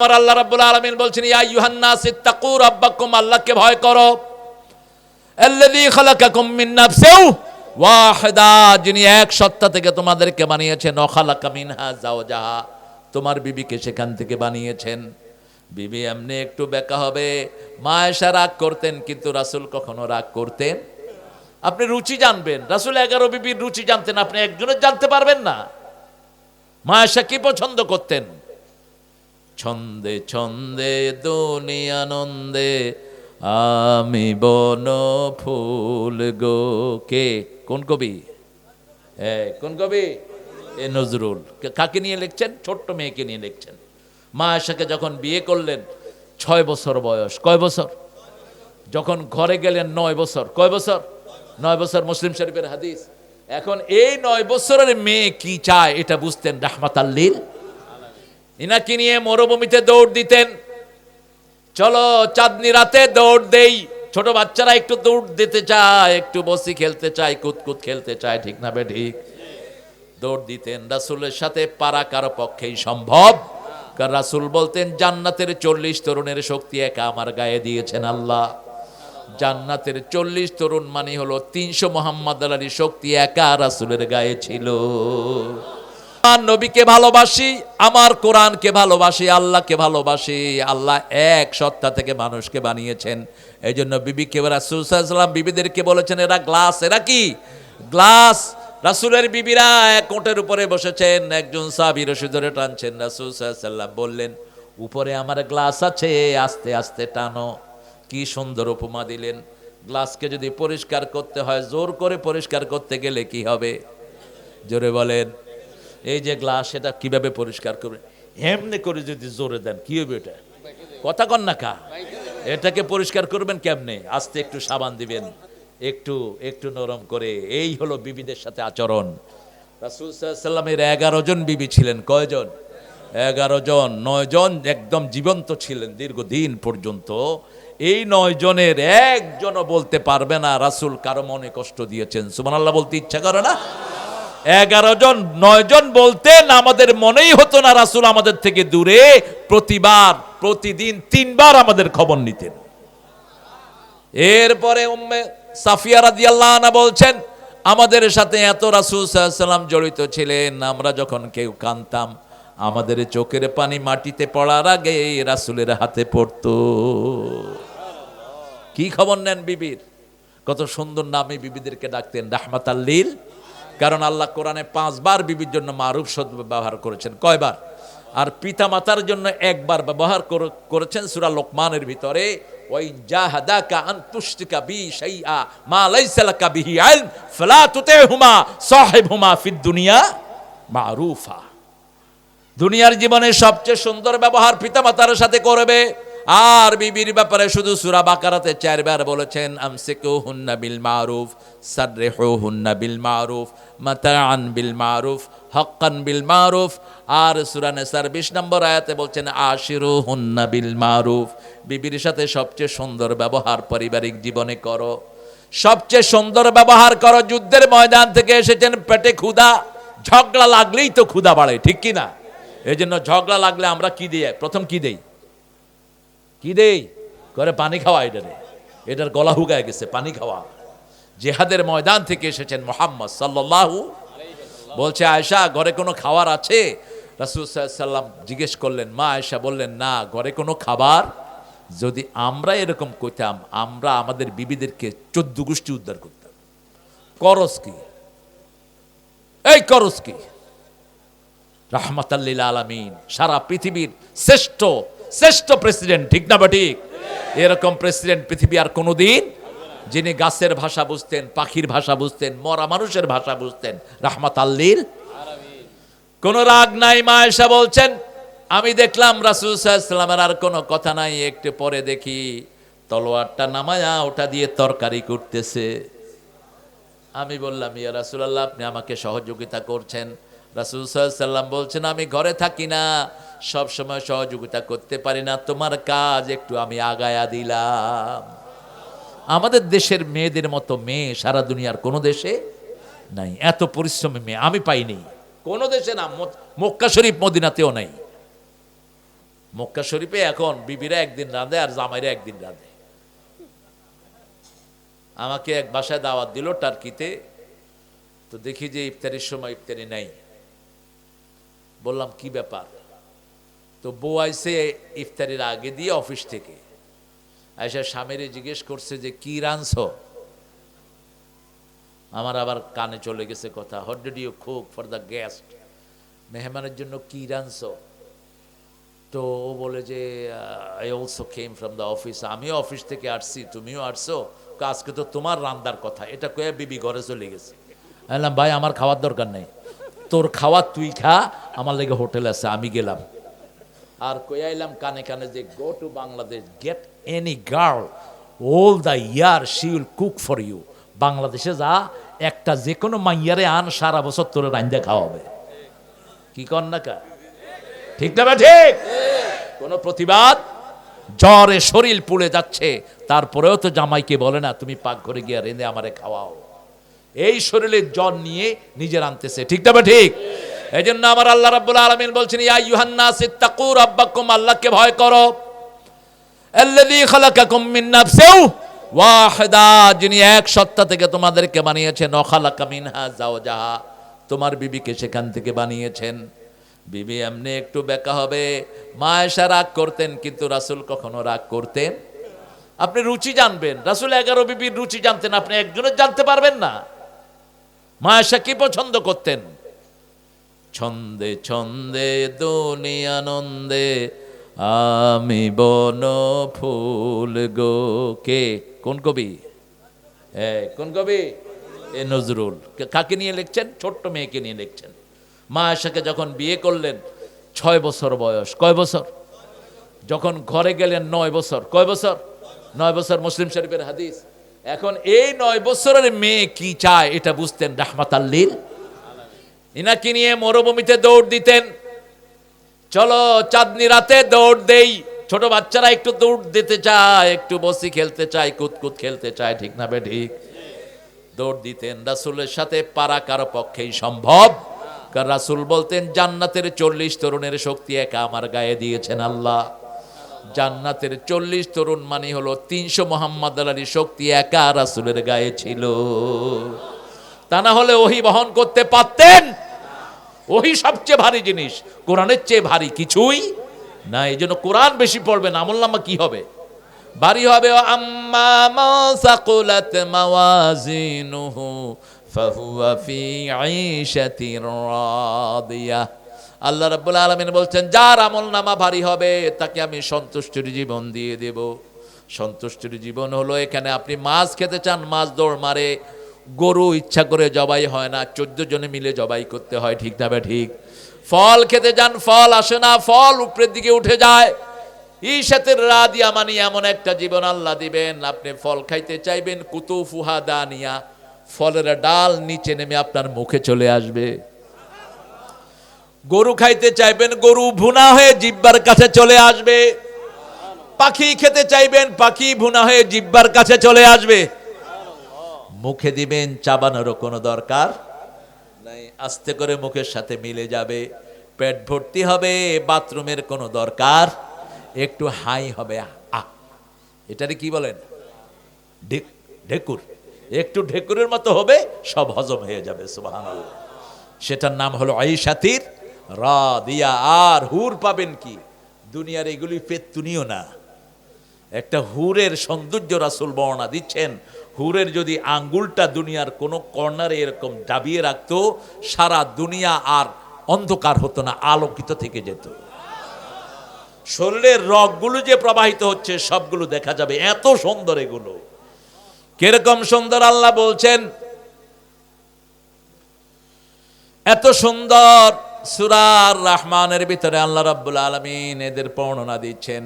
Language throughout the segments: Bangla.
আমার আল্লাহ রাব্বুল আলামিন বলছেন, ইয়া ইউহান্নাস ইত্তাকু রাব্বাকুম, আল্লাহকে ভয় করো। আল্লাযী খালাকাকুম মিন নাফসিন ওয়াহিদা, যিনি এক সত্তা থেকে তোমাদেরকে বানিয়েছেন। ও মিনহা যাওজাহা, তোমার বিবিকে সেখান থেকে বানিয়েছেন। বিবি এমনি একটু বেকা হবে। মা এসা রাগ করতেন, কিন্তু রাসূল কখনো রাগ করতেন আপনি রুচি জানবেন। রাসূল এগারো বিবির রুচি জানতেন, আপনি একজনের জানতে পারবেন না। মা এসা কি পছন্দ করতেন? ছন্দে ছন্দে দুনিয়ানন্দে আমি বন ফুল গো কে? কোন কবি? হ্যাঁ কোন কবি? এ, নজরুল। কাকে নিয়ে লিখছেন? ছোট্ট মেয়েকে নিয়ে লিখছেন। মা আশাকে যখন বিয়ে করলেন, ছয় বছর বয়স। কয় বছর? যখন ঘরে গেলেন, নয় বছর। কয় বছর? নয় বছর মুসলিম শরীফের হাদিস। এখন এই নয় বছরের মেয়ে কি চায়, এটা বুঝতেন রাহমাত আল্লিল ইনাকে নিয়ে মরুভূমিতে দৌড় দিতেন। চলো চাঁদনি রাতে দৌড় দেই। ছোট বাচ্চারা একটু দৌড় দিতে চায়, একটু বসি খেলতে চায়, কুতকুত খেলতে চায়, ঠিক না ঠিক? দৌড় দিতেন, রাসূলের সাথে পারা কারও পক্ষেই সম্ভব। কারণ রাসূল বলতেন, জান্নাতের চল্লিশ তরুণের শক্তি একা আমার গায়ে দিয়েছেন আল্লাহ। জান্নাতের চল্লিশ তরুণ মানে হলো তিনশো মোহাম্মদ আলীর শক্তি একা রাসূলের গায়ে ছিল। আমার নবীকে ভালোবাসি, আমার কোরআনকে ভালোবাসি, আল্লাহকে ভালোবাসি। আল্লাহ এক সত্তা থেকে মানুষকে বানিয়েছেন। এই জন্য বিবিকে রাসুলাম বিবিদেরকে বলেছেন, এরা গ্লাস, এরা কি? গ্লাস। রাসুলের বিবিরা এক কোটের উপরে বসেছেন, একজন সাবি রশি ধরে টানছেন। রাসুল বললেন, উপরে আমার গ্লাস আছে, আস্তে আস্তে টানো। কি সুন্দর উপমা দিলেন। গ্লাসকে যদি পরিষ্কার করতে হয়, জোর করে পরিষ্কার করতে গেলে কি হবে? জোরে বলেন। এই যে গ্লাস, এটা কীভাবে পরিষ্কার করবে? এমনি করে যদি জোরে দেন, কি হবে এটা? কথা কন না কা? এটাকে পরিষ্কার করবেন কেমনে? আস্তে একটু সাবান দিবেন, একটু একটু নরম করে। এই হলো বিবিদের সাথে আচরণ। রাসুল সাল্লামের এগারো জন বিবি ছিলেন, কয়জন? এগারো জন, নয় জন একদম জীবন্ত ছিলেন দীর্ঘদিন পর্যন্ত। এই নয় জনের একজনও বলতে পারবে না, রাসুল কারও মনে কষ্ট দিয়েছেন। সুমান আল্লাহ বলতে ইচ্ছা করে না? এগারো জন, নয় জন বলতেন আমাদের মনেই হতো না রাসুল আমাদের থেকে দূরে। প্রতিবার, প্রতিদিন তিনবার আমাদের খবর নিতেন। এরপরে উম্মে সাফিয়া রাদিয়াল্লাহু আনহা বলছেন, আমাদের সাথে এত রাসূল সাল্লাম জড়িত ছিলেন, আমরা যখন কেউ কানতাম, আমাদের চোখের পানি মাটিতে পড়ার আগে রাসুলের হাতে পড়তো। কি খবর নেন বিবির? কত সুন্দর নামে বিবিদেরকে ডাকতেন রাহমাত আল্লিল কারণ আল্লাহ কোরআনে পাঁচবার বিবির জন্য মারুফ শব্দ ব্যবহার করেছেন। কয়বার? আর পিতা মাতার জন্য একবার ব্যবহার করেছেন সুরা লোকমানের ভিতরে ওই দুনিয়া মারুফা। দুনিয়ার জীবনে সবচেয়ে সুন্দর ব্যবহার পিতামাতার সাথে করবে। আর বিবির ব্যাপারে শুধু সুরা বাকারাতে চারবার বলেছেন আমসিকু হুন্না বিল মারুফ সাররিহু হুন্না বিল মারুফ, মাতাআন বিল মারুফ, হাক্কান বিল মারুফ, আর সূরা নিসার 20 নম্বর আয়াতে বলছেন আশিরু হুন্না বিল মারুফ। বিবির সাথে সবচেয়ে সুন্দর ব্যবহার পারিবারিক জীবনে করো। সবচেয়ে সুন্দর ব্যবহার করো, যুদ্ধের ময়দান থেকে এসেছেন পেটে ক্ষুধা। ঝগড়া লাগলেই তো ক্ষুধা বাড়ে, ঠিক কি না এই জন্য ঝগড়া লাগলে আমরা কি দিই? প্রথম কি দেই? কি দেই? করে পানি খাওয়া এটারে এটার গলা হুগায় গেছে, পানি খাওয়া। জেহাদের ময়দান থেকে এসেছেন মোহাম্মদ সাল্লাল্লাহু বলছে আয়সা ঘরে কোনো খাবার আছে? রাসুল সাল্লাম জিজ্ঞেস করলেন, মা আয়সা বললেন, না, ঘরে কোনো খাবার। যদি আমরা এরকম করতাম, আমরা আমাদের বিবিদেরকে চোদ্দ গোষ্ঠী উদ্ধার করতাম। করস কি? এই করস কি? রাহমাতাল্লিল আলামিন, সারা পৃথিবীর শ্রেষ্ঠ শ্রেষ্ঠ প্রেসিডেন্ট ঠিক না বা ঠিক? এরকম প্রেসিডেন্ট পৃথিবী আর কোনোদিন যিনি গাছের ভাষা বুঝতেন, পাখির ভাষা বুঝতেন, মরা মানুষের ভাষা বুঝতেন, রাহমাত আল্লিল কোন রাগ নাই, মা এসা বলছেন, আমি দেখলাম রাসুল সাল্লামের আর কোনো কথা নাই, একটু পরে দেখি তলোয়ারটা নামায়া ওটা দিয়ে তরকারি করতেছে। আমি বললাম, ইয়া রাসুলাল্লাহ, আপনি আমাকে সহযোগিতা করছেন। রাসুল সাল্লাম বলছেন, আমি ঘরে থাকি না, সব সময় সহযোগিতা করতে পারি না, তোমার কাজ একটু আমি আগায়া দিলাম। আমাদের দেশের মেয়েদের মতো মেয়ে সারা দুনিয়ার কোনো দেশে নাই। এত পরিশ্রমী মেয়ে আমি পাইনি। কোনো দেশে না মক্কা শরীফ মদিনাতেও নাই। মক্কা শরীফে এখন বিবিরা একদিন রাঁধে আর জামাইরা একদিন রাঁধে। আমাকে এক বাসায় দাওয়াত দিল টার্কিতে। তো দেখি যে ইফতারির সময় ইফতারি নাই। বললাম, কি ব্যাপার? তো বউ আইসে ইফতারির আগে দিয়ে অফিস থেকে। আয়সা স্বামীরে জিজ্ঞেস করছে যে, কি রাঁধছ? আমার আবার কানে চলে গেছে কথা what did you cook for the guest মেহমানের জন্য, কি রাঁধছ? তো ও বলে যে I also came from the office আমিও অফিস থেকে আসছি, তুমিও আসছো? আজকে তো তোমার রান্দার কথা, এটা কয়ে বিবি ঘরে চলে গেছে। বললাম, ভাই, আমার খাওয়ার দরকার নেই। তোর খাওয়া তুই খা আমার লেগে হোটেল আছে, আমি গেলাম। আর কয়ে আইলাম কানে কানে যে go to Bangladesh get any girl all the year she will cook for you বাংলাদেশে যা, একটা যে কোনো মাইয়ারে আন, সারা বছর তোর রান্দা খাওয়াবে। কি কর না কা ঠিক না ঠিক? কোনো প্রতিবাদ? জ্বরে শরীর পুড়ে যাচ্ছে, তারপরেও তো জামাইকে বলে না, তুমি পাক ঘরে গিয়ে রেঁধে আমারে খাওয়াও। এই শরীরের জ্বর নিয়ে নিজের আনতেছে, ঠিক না ঠিক? এই জন্য আমার আল্লাহ রাব্বুল আলামিন বলছেন, ইয়া ইউহান্নাস ইত্তাকু রাব্বাকুম, আল্লাহকে ভয় করো। আল্লাযী খালাকাকুম মিন নাফসিন ওয়াহিদা, যিনি এক সত্তা থেকে তোমাদেরকে বানিয়েছেন। অখালাকা মিনহা জাওজাহা তোমার বিবিকে সেখান থেকে বানিয়েছেন। বিবি এমনি একটু বেকা হবে। মা এসা রাগ করতেন, কিন্তু রাসূল কখনো রাগ করতেন আপনি রুচি জানবেন। রাসূল এগারো বিবির রুচি জানতেন, আপনি একজনের জানতে পারবেন না। মা এসা কি পছন্দ করতেন? ছন্দে ছন্দে দুনিয়ানন্দে আমি বন ফুল গো কে? কোন কবি? এ, কোন কবি? এ, নজরুল। কাকে নিয়ে লিখছেন? ছোট্ট মেয়েকে নিয়ে লিখছেন। মা আশাকে যখন বিয়ে করলেন, ছয় বছর বয়স। কয় বছর? যখন ঘরে গেলেন, নয় বছর। কয় বছর? নয় বছর মুসলিম শরীফের হাদিস। এখন এই নয় বছরের মেয়ে কি চায়, এটা বুঝতেন রাহমাত আল্লিল ইনাকে নিয়ে মরুভূমিতে দৌড় দিতেন। চলো চাঁদনি রাতে দৌড় দেই। ছোট বাচ্চারা একটু দৌড় দিতে চায়, একটু বসি খেলতে চায়, কুতকুত খেলতে চায়, ঠিক না বে ঠিক? দৌড় দিতেন, রাসুলের সাথে পারা কারও পক্ষেই সম্ভব। কারণ রাসুল বলতেন, জান্নাতের চল্লিশ তরুণের শক্তি একা আমার গায়ে দিয়েছেন আল্লাহ। জান্নাতের চল্লিশ তরুণ মানে হলো তিনশো মোহাম্মদ আলীর শক্তি একা রাসুলের গায়ে ছিল। তা না হলে ওহি বহন করতে পারতেন? ওহি সবচেয়ে ভারী জিনিস, কোরআনের চেয়ে ভারী কিছুই না। এই জন্য কোরআন বেশি পড়বে পড়বেন আমল্লামা কি হবে? ভারী হবে আম্মা আল্লাহ রাব্বুল আলামিন বলছেন, যার আমল নামা ভারী হবে, তাকে আমি সন্তুষ্টির জীবন দিয়ে দেব। সন্তুষ্টির জীবন হলো এখানে আপনি মাছ খেতে চান, মাছ দৌড় মারে গরু ইচ্ছা করে জবাই হয় না, চোদ্দ জনে মিলে জবাই করতে হয়, ঠিক না বে ঠিক? ফল খেতে যান, ফল আসে না, ফল উপরের দিকে উঠে যায়। ঈশাতের রাদিয়া মানি এমন একটা জীবন আল্লাহ দিবেন, আপনি ফল খাইতে চাইবেন, কুতুফুহা দানিয়া, ফলের ডাল নিচে নেমে আপনার মুখে চলে আসবে। গরু খাইতে চাইবেন, গরু ভুনা হয়ে জিব্বার কাছে চলে আসবে। পাখি খেতে চাইবেন, পাখি ভুনা হয়ে জিব্বার কাছে চলে আসবে। মুখে দিবেন, চাবানোরও কোনো দরকার নাই। আস্তে করে মুখের সাথে মিলে যাবে। পেট ভর্তি হবে, বাথরুমের কোনো দরকার, একটু হাই হবে। আহ! এটারে কি বলেন? ঢেকুর। একটু ঢেকুরের মতো হবে, সব হজম হয়ে যাবে, সুবহানাল্লাহ। সেটার নাম হলো আইসাতির রা দিয়া আর হুর পাবেন কি? দুনিয়ার এগুলি পেত্তুনিও না। একটা হুরের সৌন্দর্য রাসুল বর্ণনা দিচ্ছেন। হুরের যদি আঙ্গুলটা দুনিয়ার কোনো কর্নারে এরকম দাবিয়ে রাখতো, সারা দুনিয়া আর অন্ধকার হতো না, আলোকিত থেকে যেত। শরীরের রগগুলো যে প্রবাহিত হচ্ছে, সবগুলো দেখা যাবে এত সুন্দর এগুলো। কীরকম সুন্দর আল্লাহ বলছেন, এত সুন্দর সুরার রহমানের ভিতরে আল্লাহ রাব্বুল আলামিন এদের বর্ণনা দিচ্ছেন।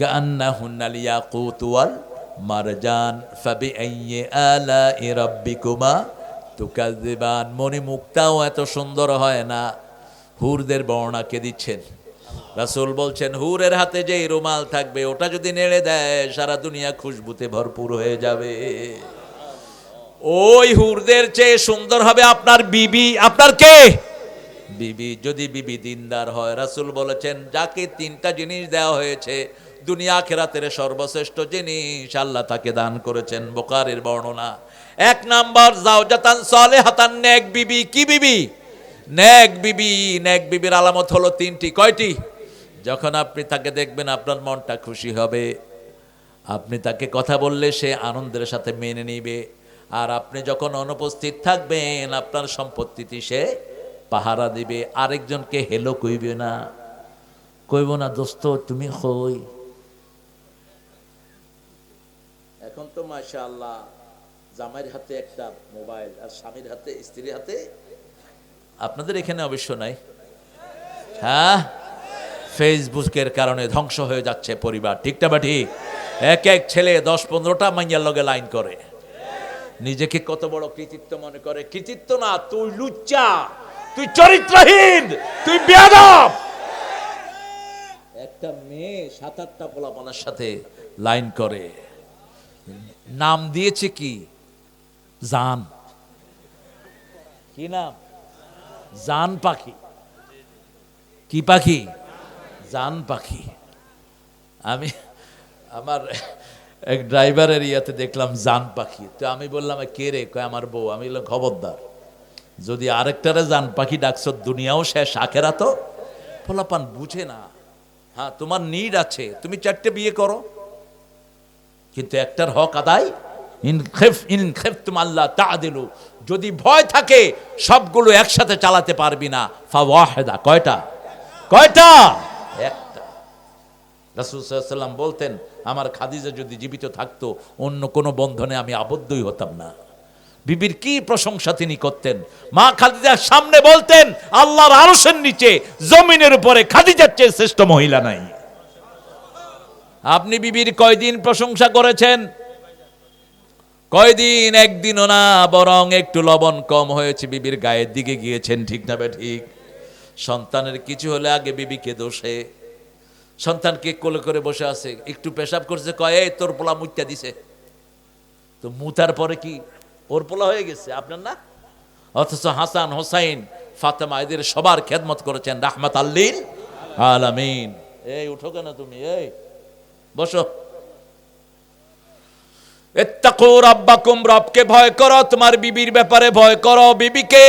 কান্না হুন্নাল ইয়াকুত ওয়াল মারজান ফাবি আইয়ে আলা রব্বিকুমা মনে মুক্তাও এত সুন্দর হয় না। হুরদের বর্ণাকে দিচ্ছেন? রাসুল বলছেন, হুরের হাতে যেই রুমাল থাকবে, ওটা যদি নেড়ে দেয়, সারা দুনিয়া খুশবুতে ভরপুর হয়ে যাবে। ওই হুরদের চেয়ে সুন্দর হবে আপনার বিবি। আপনার কে? বিবি, যদি বিবি দিনদার হয়, রাসূল বলেছেন, যাকে তিনটা জিনিস দেওয়া হয়েছে, দুনিয়া খেরাতের সর্বশ্রেষ্ঠ জিনিস আল্লাহ তাকে দান করেছেন বোকারের বর্ণনা। এক নাম্বার জাওজাতান সালেহাতান, নেক বিবি, কি বিবি? নেক বিবি, নেক বিবির আলামত হলো তিনটি, কয়টি? যখন আপনি তাকে দেখবেন, আপনার মনটা খুশি হবে। আপনি তাকে কথা বললে সে আনন্দের সাথে মেনে নিবে। আর আপনি যখন অনুপস্থিত থাকবেন, আপনার সম্পত্তিটি সে পাহারা দিবে আরেকজনকে হেলো কইবে না। কইব না দোস্ত তুমি হই এখন তো মাশা আল্লাহ জামাইয়ের হাতে একটা মোবাইল আর স্বামীর হাতে স্ত্রীর হাতে। আপনাদের এখানে অবশ্য নাই। হ্যাঁ? ফেসবুকের কারণে ধ্বংস হয়ে যাচ্ছে পরিবার ঠিকটা বা ঠিক? এক এক ছেলে দশ পনেরোটা মাইয়ার লগে লাইন করে। নিজেকে কত বড় কৃতিত্ব মনে করে? কৃতিত্ব না তুই লুচ্চা। তুই চরিত্রহীন, তুই বেয়াদব। একটা মেয়ে সাত আটটা পোলাপানার সাথে লাইন করে। নাম দিয়েছে কি? জান। কি নাম? জান পাখি। কি পাখি? জান পাখি। আমি আমার এক ড্রাইভারের ইয়াতে দেখলাম জান পাখি। তো আমি বললাম কে রে? কয়, আমার বউ। আমি বললাম, খবরদার। যদি আরেকটারে যান, পাখি ডাকছ দুনিয়াও শেষ, আখেরা তো? ফলাপান বুঝে না। হ্যাঁ তোমার নিড আছে, তুমি চারটে বিয়ে করো। কিন্তু একটার হক আদায় যদি ভয় থাকে, সবগুলো একসাথে চালাতে পারবি না। ফা ওয়াহেদা, কয়টা? কয়টা? একটা। রাসূল সাল্লাম বলতেন, আমার খাদিজা যদি জীবিত থাকতো, অন্য কোনো বন্ধনে আমি আবদ্ধই হতাম না। বিবির কি প্রশংসা তিনি করতেন? মা খাদিজার সামনে বলতেন, আল্লাহর আরসের নিচে, জমিনের উপরে খাদিজার চেয়ে শ্রেষ্ঠ মহিলা নাই। আপনি বিবির কয়দিন প্রশংসা করেছেন? কয়দিন? একদিনও না, বরং একটু লবণ কম হয়েছে। বিবির গায়ের দিকে গিয়েছেন, ঠিক না ঠিক? সন্তানের কিছু হলে আগে বিবিকে দোষে। সন্তানকে কোলে করে বসে আছে, একটু পেশাব করছে, কয়ে তোর পোলা মুত্যা দিছে। তো মুতার পরে কি? ওর পোলা হয়ে গেছে, আপনার না? অথচ হাসান, হোসাইন, ফাতেমা, এদের সবার খেদমত করেছেন, রাহমাত আল্লিন আলামিন। এই, উঠো কেন তুমি? এই, বসো। রবকে ভয় করো, তোমার বিবির ব্যাপারে ভয় করো, বিবিকে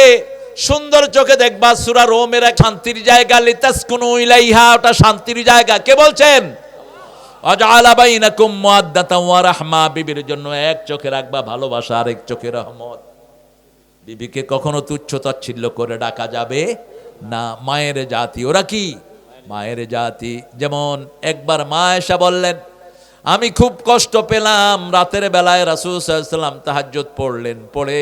সুন্দর চোখে দেখবা, সূরা রোমের এক শান্তির জায়গা, লিতাসকুনু ইলাইহা, ওটা শান্তির জায়গা। কে বলছেন? অজালা বাইনাকুম মুআদ্দাতাও ওয়া রাহমা। বিবির জন্য এক চোখে রাখবা ভালোবাসা আর এক চোখে রহমত। বিবিকে কখনো তুচ্ছ তাচ্ছিল্য করে ডাকা যাবে না। মায়ের জাতি, ওরা কি? মায়ের জাতি। যেমন একবার মা এসা বললেন, আমি খুব কষ্ট পেলাম। রাতের বেলায় রাসুল সাল্লাম তাহাজ্জুদ পড়লেন, পড়ে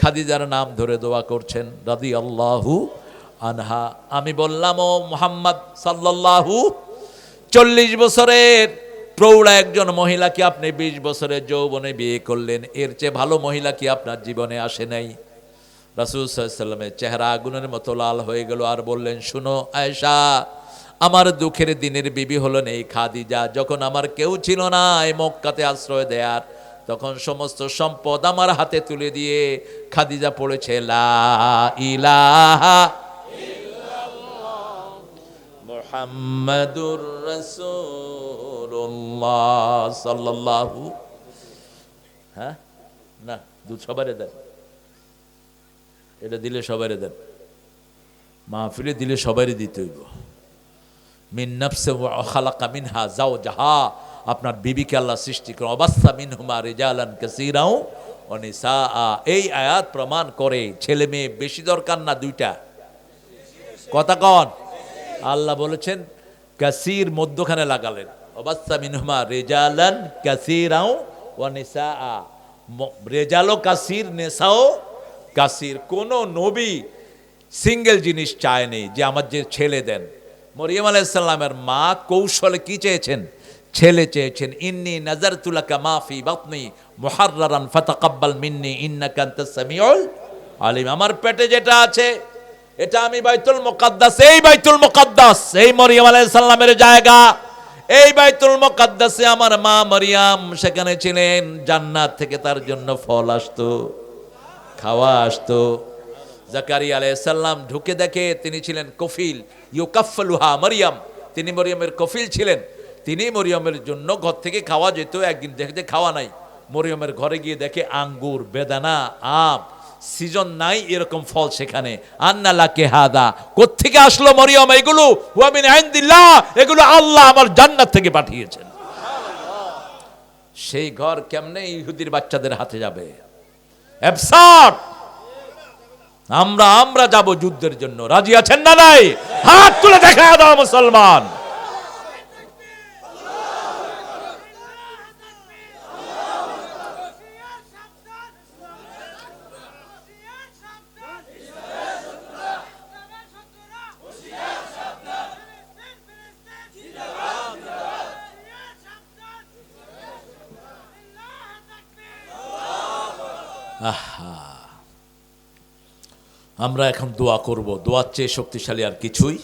খাদিজার নাম ধরে দোয়া করছেন রাদি আল্লাহু আনহা। আমি বললাম, ও মোহাম্মদ সাল্লাল্লাহু চল্লিশ বছরের প্রৌঢ়া একজন মহিলাকে আপনি বিশ বছরের যৌবনে বিয়ে করলেন? এর চেয়ে ভালো মহিলা কি আপনার জীবনে আসে নাই? রাসুল চেহারা আগুনের মতো লাল হয়ে গেল আর বললেন, শুনো আয়েশা, আমার দুঃখের দিনের বিবি হলেন এই খাদিজা। যখন আমার কেউ ছিল না এই মক্কাতে আশ্রয় দেয়ার, তখন সমস্ত সম্পদ আমার হাতে তুলে দিয়ে খাদিজা পড়েছে। লা ইলাহা মোহাম্মদুর রসুল্লাহ সাল্লাল্লাহু হ্যাঁ? না, দু সবারে দেন। এটা দিলে সবারে দেন। মাহফিলে দিলে সবারই দিতে হইব। মিন নফসে খালাকা মিনহা যাও যাহা আপনার বিবিকে আল্লাহ সৃষ্টি করে। অবাস্তা মিন হুমা রেজালান কাসিরাও অনিসা এই আয়াত প্রমাণ করে ছেলে মেয়ে বেশি দরকার না দুইটা? কথা কন। আল্লাহ বলেছেন, কাসির মধ্যখানে লাগালেন। অবাস্তা মিনহুমা রেজালান কাসিরাও ও নিসা রেজালো কাসির নেশাও কাসির। কোন নবী সিঙ্গেল জিনিস চায়নি যে আমার যে ছেলে দেন। মরিয়ম আলাইসাল্লামের মা কৌশলে কি চেয়েছেন? ছেলে চেয়েছেন, ইন্নি নজর তুলাকা মাফি বাতনি মুহাররান ফাতাকাব্বাল মিন্নি, ইন্নাকা আনতাস সামিউল আলিম। আমার পেটে যেটা আছে এটা আমি বাইতুল মুকাদ্দাস, এই বাইতুল মুকাদ্দাস, এই মরিয়াম আলাইহিস সালামের জায়গা। এই বাইতুল মুকাদ্দাসে আমার মা মরিয়াম সেখানে ছিলেন, জান্নাত থেকে তার জন্য ফল আসতো, খাওয়া আসতো। জাকারিয়া আলাইসাল্লাম ঢুকে দেখে তিনি ছিলেন কফিল ইউকাফলুহা মরিয়াম। তিনি মরিয়মের কফিল ছিলেন। তিনি মরিয়মের জন্য ঘর থেকে খাওয়া যেত, একদিন দেখে খাওয়া নাই। মরিয়মের ঘরে গিয়ে দেখে আঙ্গুর, বেদানা, আম সিজন নাই এরকম ফল সেখানে। আন্নালা কেহাদা কোত্থেকে আসলো মরিয়ম? এগুলো এগুলো আল্লাহ আমার জান্নাত থেকে পাঠিয়েছেন। সেই ঘর কেমনে ইহুদির বাচ্চাদের হাতে যাবে? আমরা আমরা যাব যুদ্ধের জন্য। রাজি আছেন না নাই? হাত তুলে দেখা দাও মুসলমান। আমরা এখন দোয়া করব। দোয়ার চেয়ে শক্তিশালী আর কিছুই